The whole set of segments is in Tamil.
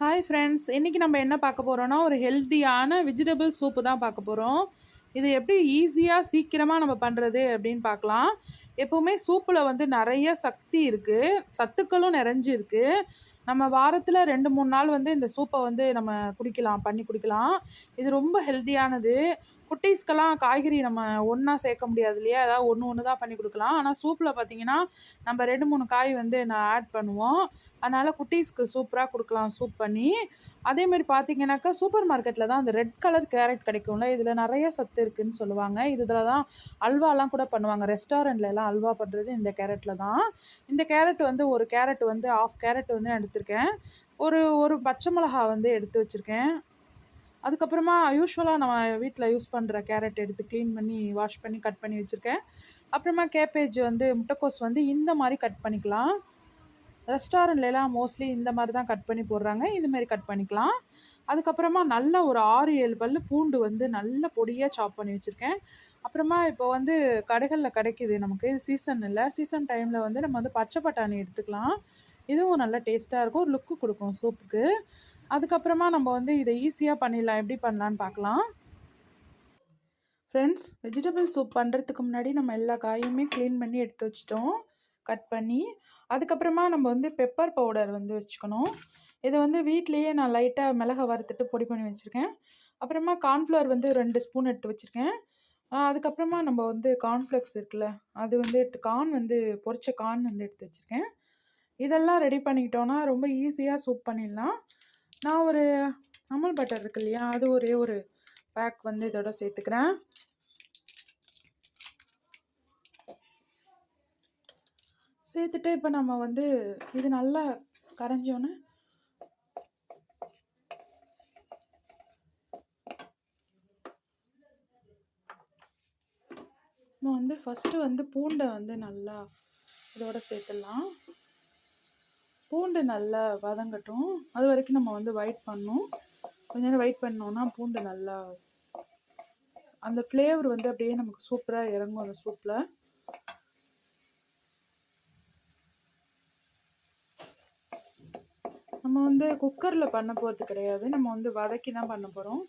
ஹாய் ஃப்ரெண்ட்ஸ் இன்றைக்கி நம்ம என்ன பார்க்க போகிறோன்னா ஒரு ஹெல்த்தியான வெஜிடபிள் சூப்பு தான் பார்க்க போகிறோம் இது எப்படி ஈஸியாக சீக்கிரமாக நம்ம பண்ணுறது அப்படின்னு பார்க்கலாம். எப்போவுமே சூப்பில் வந்து நிறைய சக்தி இருக்குது சத்துக்களும் நிறைஞ்சு இருக்குது நம்ம வாரத்தில் ரெண்டு மூணு நாள் வந்து இந்த சூப்பை வந்து நம்ம குடிக்கலாம் பண்ணி குடிக்கலாம். இது ரொம்ப ஹெல்த்தியானது குட்டீஸ்க்கெல்லாம் காய்கறி நம்ம ஒன்றா சேர்க்க முடியாது இல்லையா? ஏதாவது ஒன்று ஒன்று தான் பண்ணி கொடுக்கலாம். ஆனால் சூப்பில் பார்த்தீங்கன்னா நம்ம ரெண்டு மூணு காய் வந்து நான் ஆட் பண்ணுவோம். அதனால் குட்டீஸ்க்கு சூப்பராக கொடுக்கலாம் சூப் பண்ணி. அதேமாரி பார்த்தீங்கன்னாக்கா சூப்பர் மார்க்கெட்டில் தான் அந்த ரெட் கலர் கேரட் கிடைக்கும்ல. இதில் நிறைய சத்து இருக்குதுன்னு சொல்லுவாங்க. இதில் தான் அல்வாலாம் கூட பண்ணுவாங்க. ரெஸ்டாரண்ட்லலாம் அல்வா பண்ணுறது இந்த கேரட்டில் தான். இந்த கேரட் வந்து ஒரு கேரட் வந்து ஆஃப் கேரட் வந்து நான் எடுத்திருக்கேன். ஒரு ஒரு பச்சை மிளகா வந்து எடுத்து வச்சுருக்கேன். அதுக்கப்புறமா யூஸ்வலாக நம்ம வீட்டில் யூஸ் பண்ணுற கேரட் எடுத்து க்ளீன் பண்ணி வாஷ் பண்ணி கட் பண்ணி வச்சுருக்கேன். அப்புறமா கேபேஜ் வந்து முட்டைக்கோஸ் வந்து இந்த மாதிரி கட் பண்ணிக்கலாம். ரெஸ்டாரண்ட்லலாம் மோஸ்ட்லி இந்த மாதிரி தான் கட் பண்ணி போடுறாங்க. இதுமாரி கட் பண்ணிக்கலாம். அதுக்கப்புறமா நல்ல ஒரு ஆறு ஏழு பல் பூண்டு வந்து நல்ல பொடியாக சாப் பண்ணி வச்சுருக்கேன். அப்புறமா இப்போ வந்து கடைகளில் கிடைக்கிது நமக்கு. சீசன் இல்லை. சீசன் டைமில் வந்து நம்ம வந்து பச்சை பட்டாணி எடுத்துக்கலாம். இதுவும் நல்லா டேஸ்ட்டாக இருக்கும். ஒரு லுக்கு கொடுக்கும் சூப்புக்கு அதுக்கப்புறமா நம்ம வந்து இதை ஈஸியாக பண்ணிடலாம். எப்படி பண்ணலான்னு பார்க்கலாம். ஃப்ரெண்ட்ஸ் வெஜிடபிள் சூப் பண்ணுறதுக்கு முன்னாடி நம்ம எல்லா காயுமே க்ளீன் பண்ணி எடுத்து வச்சிட்டோம். கட் பண்ணி அதுக்கப்புறமா நம்ம வந்து பெப்பர் பவுடர் வந்து வச்சுக்கணும். இதை வந்து வீட்லேயே நான் லைட்டாக மிளகை வறுத்துட்டு பொடி பண்ணி வச்சுருக்கேன். அப்புறமா கார்ன்ஃப்ளவர் வந்து ரெண்டு ஸ்பூன் எடுத்து வச்சுருக்கேன். அதுக்கப்புறமா நம்ம வந்து கார்ன்ஃப்ளெக்ஸ் இருக்குல்ல அது வந்து எடுத்து கார்ன் வந்து பொரிச்ச கார்ன் வந்து எடுத்து வச்சுருக்கேன். இதெல்லாம் ரெடி பண்ணிக்கிட்டோன்னா ரொம்ப ஈஸியாக சூப் பண்ணிடலாம். நான் ஒரு அமுல் பட்டர் இருக்கு இல்லையா அது ஒரே ஒரு பேக் வந்து இதோட சேர்த்துக்கிறேன். சேர்த்துட்டு இப்போ நம்ம வந்து இது நல்லா கரைஞ்சோன்னு நம்ம வந்து ஃபஸ்ட்டு வந்து பூண்டை வந்து நல்லா இதோட சேர்த்துடலாம். பூண்டு நல்லா வதங்கட்டும். அது வரைக்கும் நம்ம வந்து வெயிட் பண்ணணும் கொஞ்ச நேரம் வெயிட் பண்ணோன்னா பூண்டு நல்லா அந்த ஃப்ளேவர் வந்து அப்படியே நமக்கு சூப்பராக இறங்கும் அந்த சூப்பில் நம்ம வந்து குக்கரில் பண்ண போகிறது கிடையாது. நம்ம வந்து வதக்கி தான் பண்ண போகிறோம்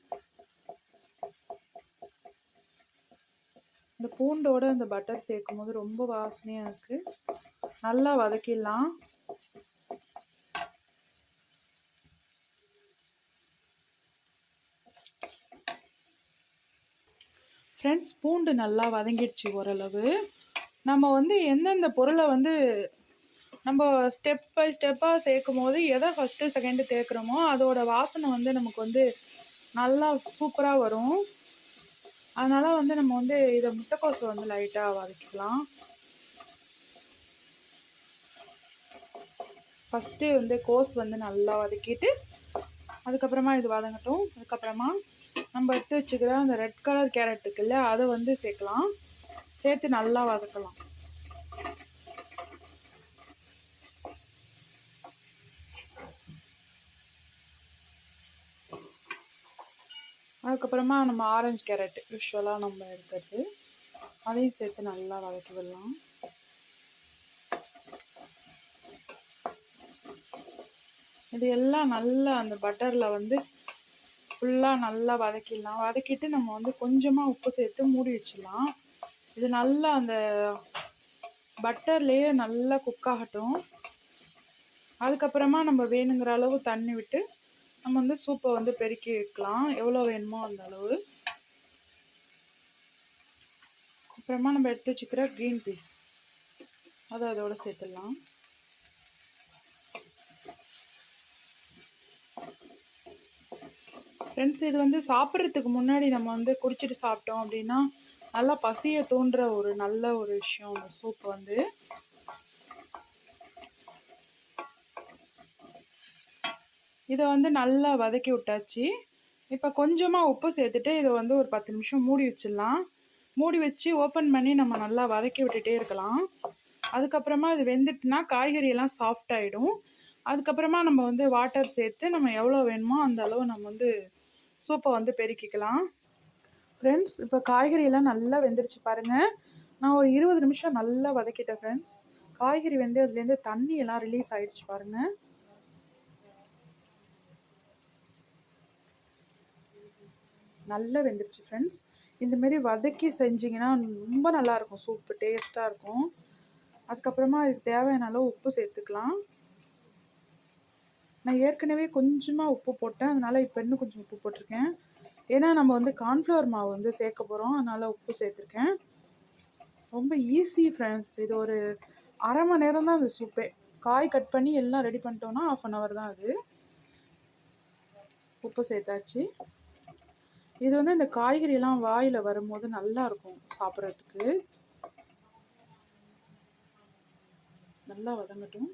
இந்த பூண்டோட இந்த பட்டர் சேர்க்கும் போது ரொம்ப வாசனையாக இருக்குது நல்லா வதக்கிடலாம். ஃப்ரெண்ட்ஸ் பூண்டு நல்லா வதங்கிடுச்சு ஓரளவு. நம்ம வந்து எந்தெந்த பொருளை வந்து நம்ம ஸ்டெப் பை ஸ்டெப்பாக சேர்க்கும் போது எதை ஃபஸ்ட்டு செகண்டு சேர்க்குறோமோ அதோட வாசனை வந்து நமக்கு வந்து நல்லா சூப்பராக வரும். அதனால் வந்து நம்ம வந்து இதை முட்டைக்கோசை வந்து லைட்டாக வதக்கிக்கலாம். ஃபஸ்ட்டு வந்து கோஸ் வந்து நல்லா வதக்கிட்டு அதுக்கப்புறமா இது வதங்கட்டும். அதுக்கப்புறமா நம்ம எடுத்து வச்சுக்கிற அந்த ரெட் கலர் கேரட் இருக்குல்ல அதை வந்து சேர்க்கலாம். சேர்த்து நல்லா வதக்கலாம். அதுக்கப்புறமா நம்ம ஆரஞ்சு கேரட் யூஸ்வலாக நம்ம எடுக்கிறது. அதையும் சேர்த்து நல்லா வதக்கி விடலாம். இது எல்லாம் நல்லா அந்த பட்டரில் வந்து ஃபுல்லாக நல்லா வதக்கிடலாம். வதக்கிட்டு நம்ம வந்து கொஞ்சமாக உப்பு சேர்த்து மூடி வச்சிடலாம். இது நல்லா அந்த பட்டர்லேயே நல்லா குக் ஆகட்டும். அதுக்கப்புறமா நம்ம வேணுங்கிற அளவு தண்ணி விட்டு நம்ம வந்து சூப்பை வந்து பெருக்கி வைக்கலாம். எவ்வளோ வேணுமோ அந்த அளவு. அப்புறமா நம்ம எடுத்து வச்சுக்கிற க்ரீன் பீஸ் அதை அதோடு சேர்த்துடலாம். ஃப்ரெண்ட்ஸ் இது வந்து சாப்பிட்றதுக்கு முன்னாடி நம்ம வந்து குடிச்சிட்டு சாப்பிட்டோம் அப்படின்னா நல்லா பசியை தூண்டுற ஒரு நல்ல ஒரு விஷயம் அந்த சூப் வந்து. இதை வந்து நல்லா வதக்கி விட்டாச்சு. இப்போ கொஞ்சமாக உப்பு சேர்த்துட்டு இதை வந்து ஒரு பத்து நிமிஷம் மூடி வச்சிடலாம். மூடி வச்சு ஓப்பன் பண்ணி நம்ம நல்லா வதக்கி விட்டுட்டே இருக்கலாம். அதுக்கப்புறமா இது வெந்துட்டுனா காய்கறியெல்லாம் சாஃப்ட் ஆகிடும் அதுக்கப்புறமா நம்ம வந்து வாட்டர் சேர்த்து நம்ம எவ்வளோ வேணுமோ அந்த அளவு நம்ம வந்து சூப்பை வந்து பெருக்கிக்கலாம். ஃப்ரெண்ட்ஸ் இப்போ காய்கறியெல்லாம் நல்லா வெந்துருச்சு பாருங்கள் நான் ஒரு இருபது நிமிஷம் நல்லா வதக்கிட்டேன் ஃப்ரெண்ட்ஸ் காய்கறி வந்து அதுலேருந்து தண்ணி எல்லாம் ரிலீஸ் ஆகிடுச்சு பாருங்கள் நல்லா வெந்துருச்சு ஃப்ரெண்ட்ஸ் இந்தமாரி வதக்கி செஞ்சிங்கன்னா ரொம்ப நல்லாயிருக்கும் சூப்பு டேஸ்ட்டாக இருக்கும். அதுக்கப்புறமா அதுக்கு தேவையான அளவு உப்பு சேர்த்துக்கலாம். நான் ஏற்கனவே கொஞ்சமாக உப்பு போட்டேன். அதனால் இப்போ இன்னும் கொஞ்சம் உப்பு போட்டிருக்கேன். ஏன்னா நம்ம வந்து கார்ன்ஃப்ளவர் மாவு வந்து சேர்க்க போகிறோம் அதனால் உப்பு சேர்த்துருக்கேன். ரொம்ப ஈஸி ஃப்ரெண்ட்ஸ் இது ஒரு அரை மணி நேரம் தான் அந்த சூப்பே காய் கட் பண்ணி எல்லாம் ரெடி பண்ணிட்டோன்னா ஆஃப் அன் ஹவர் தான் அது. உப்பு சேர்த்தாச்சு. இது வந்து இந்த காய்கறியெல்லாம் வாயில் வரும்போது நல்லாயிருக்கும் சாப்பிட்றதுக்கு. நல்லா வதங்கட்டும்.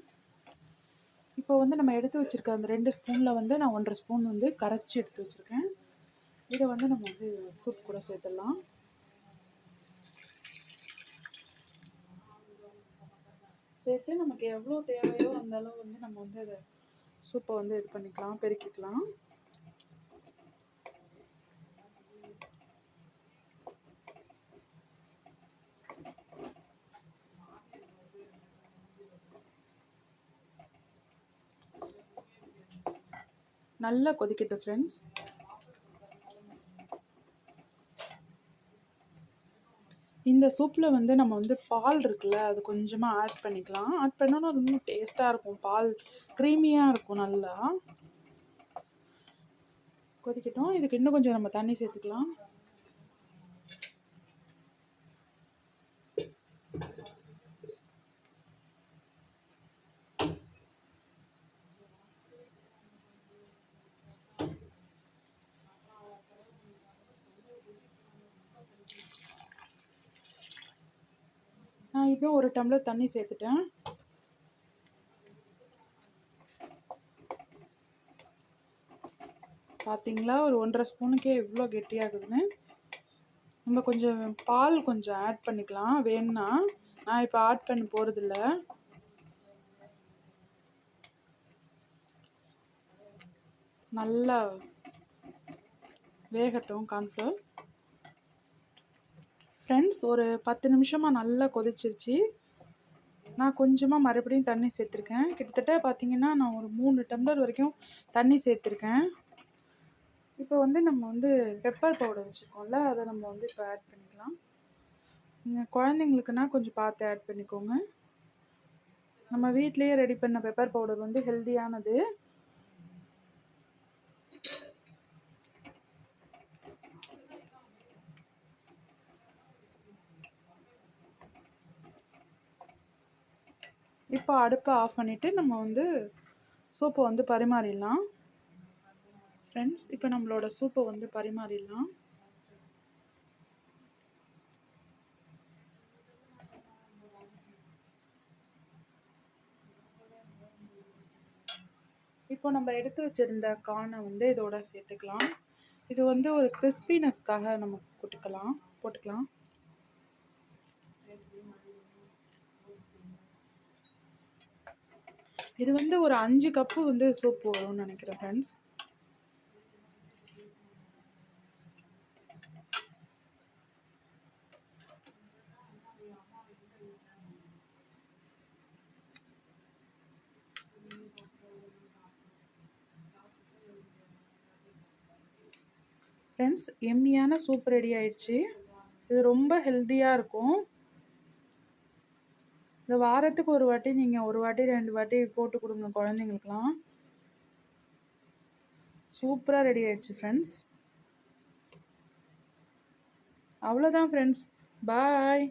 இப்போ வந்து நம்ம எடுத்து வச்சுருக்க அந்த ரெண்டு ஸ்பூனில் வந்து நான் ஒன்றரை ஸ்பூன் வந்து கரைச்சி எடுத்து வச்சுருக்கேன். இதை வந்து நம்ம வந்து சூப் கூட சேர்த்துடலாம். சேர்த்து நமக்கு எவ்வளோ தேவையோ அந்த அளவு வந்து நம்ம வந்து அதை சூப்பை வந்து இது பண்ணிக்கலாம் பெருக்கிக்கலாம். நல்லா கொதிக்கட்டும் ஃப்ரெண்ட்ஸ் இந்த சூப்பில் வந்து நம்ம வந்து பால் இருக்குல்ல அது கொஞ்சமாக ஆட் பண்ணிக்கலாம். ஆட் பண்ணோன்னா ரொம்ப இன்னும் டேஸ்ட்டாக இருக்கும். பால் க்ரீமியாக இருக்கும் நல்லா. கொதிக்கட்டும். இதுக்கு இன்னும் கொஞ்சம் நம்ம தண்ணி சேர்த்துக்கலாம். நான் ஒரு டம்ளர் தண்ணி சேர்த்துட்டேன். பார்த்தீங்களா ஒரு ஒன்றரை ஸ்பூனுக்கே எவ்வளோ கெட்டியாகுதுன்னு. நம்ம கொஞ்சம் பால் கொஞ்சம் ஆட் பண்ணிக்கலாம். வேணும்னா நான் இப்போ ஆட் பண்ண போகிறதில்ல நல்லா வேகட்டும் கார்ன்ஃப்ளவர் ஃப்ரெண்ட்ஸ் ஒரு பத்து நிமிஷமாக நல்லா கொதிச்சிருச்சு. நான் கொஞ்சமாக மறுபடியும் தண்ணி சேர்த்துருக்கேன். கிட்டத்தட்ட பார்த்தீங்கன்னா நான் ஒரு மூணு டம்ளர் வரைக்கும் தண்ணி சேர்த்துருக்கேன். இப்போ வந்து நம்ம வந்து பெப்பர் பவுடர் வச்சுருக்கோம்ல அதை நம்ம வந்து இப்போ ஆட் பண்ணிக்கலாம். நீங்கள் குழந்தைங்களுக்குன்னா கொஞ்சம் பார்த்து ஆட் பண்ணிக்கோங்க. நம்ம வீட்லேயே ரெடி பண்ண பெப்பர் பவுடர் வந்து ஹெல்த்தியானது இப்போ அடுப்பை ஆஃப் பண்ணிவிட்டு நம்ம வந்து சூப்பை வந்து பரிமாறிடலாம். ஃப்ரெண்ட்ஸ் இப்போ நம்மளோட சூப்பை வந்து பரிமாறிடலாம். இப்போ நம்ம எடுத்து வச்சிருந்த கானை வந்து இதோட சேர்த்துக்கலாம். இது வந்து ஒரு கிறிஸ்பினஸ்க்காக நம்ம போட்டுக்கலாம் போட்டுக்கலாம். இது வந்து ஒரு அஞ்சு கப்பு வந்து சூப் வரும்னு நினைக்கிறேன் ஃப்ரெண்ட்ஸ் ஃப்ரெண்ட்ஸ் எம்மியான சூப் ரெடி ஆயிடுச்சு. இது ரொம்ப ஹெல்த்தியாக இருக்கும். இந்த வாரத்துக்கு ஒரு வாட்டி நீங்கள் ஒரு வாட்டி ரெண்டு வாட்டி போட்டு கொடுங்க குழந்தைங்களுக்குலாம் சூப்பராக ரெடி ஆயிடுச்சு ஃப்ரெண்ட்ஸ் அவ்வளோதான் ஃப்ரெண்ட்ஸ் பாய்